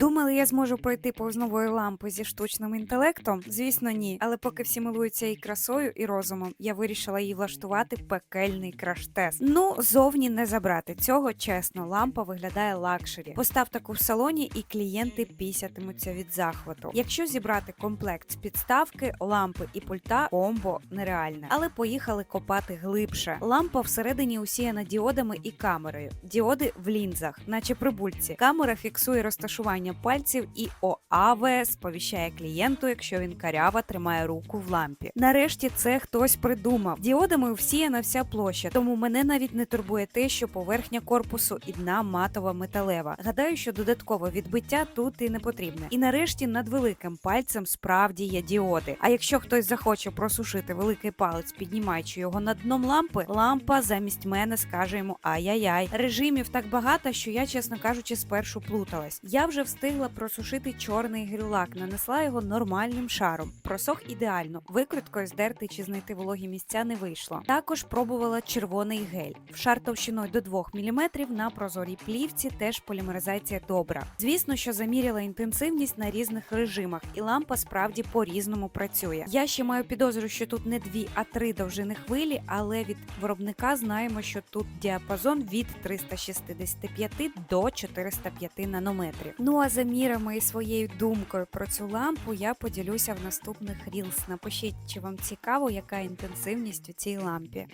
Думали, я зможу пройти повз нової лампи зі штучним інтелектом? Звісно, ні. Але поки всі милуються і красою, і розумом, я вирішила їй влаштувати пекельний краш-тест. Ну, зовні не забрати. Цього чесно, лампа виглядає лакшері. Постав таку в салоні, і клієнти пісятимуться від захвату. Якщо зібрати комплект з підставки, лампи і пульта, комбо нереальне. Але поїхали копати глибше. Лампа всередині усіяна діодами і камерою. Діоди в лінзах, наче прибульці. Камера фіксує розташування пальців і ОАВ сповіщає клієнту, якщо він карява тримає руку в лампі. Нарешті це хтось придумав. Діодами всіяна вся площа, тому мене навіть не турбує те, що поверхня корпусу і дна матова металева. Гадаю, що додаткове відбиття тут і не потрібне. І нарешті над великим пальцем справді є діоди. А якщо хтось захоче просушити великий палець, піднімаючи його над дном лампи, лампа замість мене скаже йому ай-яй-яй. Режимів так багато, що я, чесно кажучи, спершу плуталась. Я вже встигла просушити чорний грюлак, нанесла його нормальним шаром. Просох ідеально, викруткою здерти чи знайти вологі місця не вийшло. Також пробувала червоний гель. В шар товщиною до 2 мм на прозорій плівці теж полімеризація добра. Звісно, що заміряла інтенсивність на різних режимах, і лампа справді по-різному працює. Я ще маю підозру, що тут не дві, а три довжини хвилі, але від виробника знаємо, що тут діапазон від 365 до 405 нанометрів. Ну а за мірами і своєю думкою про цю лампу я поділюся в наступних рілс. Напишіть, чи вам цікаво, яка інтенсивність у цій лампі.